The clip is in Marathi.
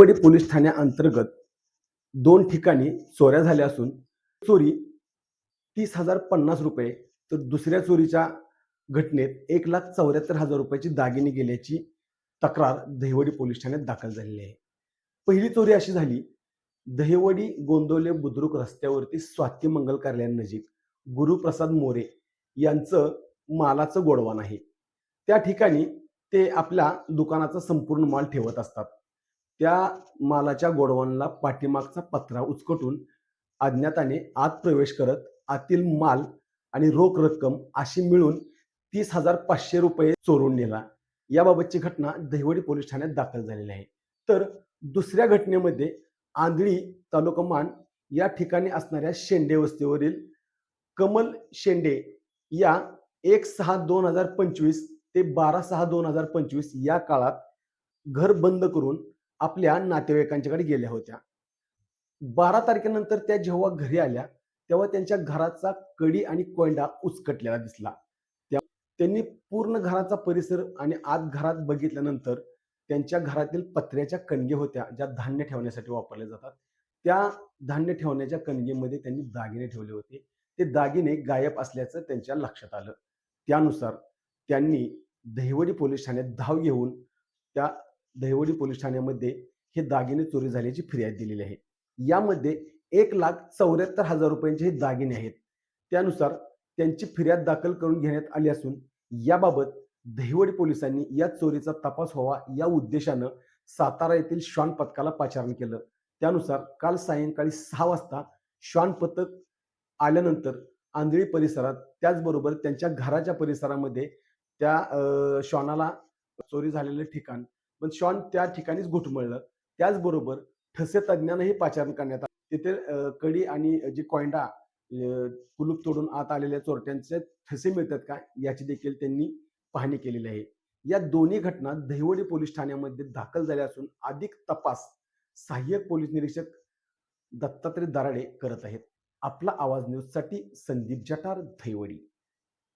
दहिवडी पोलीस ठाण्याअंतर्गत दोन ठिकाणी चोऱ्या झाल्या असून चोरी तीस हजार पन्नास रुपये तर दुसऱ्या चोरीच्या घटनेत एक लाख चौऱ्याहत्तर हजार रुपयाची दागिने गेल्याची तक्रार दहिवडी पोलीस ठाण्यात दाखल झालेली आहे. पहिली चोरी अशी झाली दहिवडी गोंदवले बुद्रुक रस्त्यावरती स्वाती मंगल कार्यालयानजीक गुरुप्रसाद मोरे यांचं मालाचं गोडवान आहे त्या ठिकाणी ते आपल्या दुकानाचा संपूर्ण माल ठेवत असतात. त्या मालाच्या गोडवांना पाठीमागचा पत्रा उचकटून अज्ञाताने आत प्रवेश करत आतील माल आणि रोख रक्कम अशी मिळून तीस हजार पाचशे रुपये चोरून नेला. याबाबतची घटना दहिवडी पोलीस ठाण्यात दाखल झालेली आहे. तर दुसऱ्या घटनेमध्ये आंधळी तालुका मान या ठिकाणी असणाऱ्या शेंडे वस्तीवरील कमल शेंडे या एक सहा दोन हजार पंचवीस ते बारा सहा दोन हजार पंचवीस या काळात घर बंद करून आपल्या नातेवाईकांच्याकडे गेल्या होत्या. बारा तारखेनंतर त्या जेव्हा घरी आल्या तेव्हा त्यांच्या घराचा कडी आणि कोंडा उचकटलेला दिसला. त्यांनी पूर्ण घराचा परिसर आणि आत घरात बघितल्यानंतर त्यांच्या घरातील पत्र्याच्या कणगे होत्या ज्या धान्य ठेवण्यासाठी वापरल्या जातात. त्या धान्य ठेवण्याच्या कणगेमध्ये त्यांनी दागिने ठेवले होते. ते दागिने गायब असल्याचं त्यांच्या लक्षात आलं. त्यानुसार त्यांनी दहिवडी पोलीस ठाण्यात धाव घेऊन त्या दहिवडी पोलीस ठाण्यामध्ये हे दागिने चोरी झाल्याची फिर्याद दिलेली आहे. यामध्ये एक लाख चौऱ्याहत्तर हजार रुपयांचे हे दागिने आहेत. त्यानुसार त्यांची फिर्याद दाखल करून घेण्यात आली असून याबाबत दहिवडी पोलिसांनी या चोरीचा तपास व्हावा या उद्देशानं सातारा येथील श्वान पथकाला पाचारण केलं. त्यानुसार काल सायंकाळी सहा वाजता श्वान पथक आल्यानंतर आंधळी परिसरात त्याचबरोबर त्यांच्या घराच्या परिसरामध्ये त्या श्वानाला चोरी झालेलं ठिकाण पण शॉन त्या ठिकाणीच घुटमळलं त्याचबरोबर ठसे तज्ज्ञांनाही पाचारण करण्यात आलं. तिथे कडी आणि जे कोयंडा कुलूप तोडून आत आलेल्या चोरट्यांचे ठसे मिळतात का? याची देखील त्यांनी पाहणी केलेली आहे. या दोन्ही घटना दहिवडी पोलीस ठाण्यामध्ये दाखल झाल्या असून अधिक तपास सहाय्यक पोलीस निरीक्षक दत्तात्रय दराडे करत आहेत. आपला आवाज न्यूजसाठी संदीप जटार दहिवडी.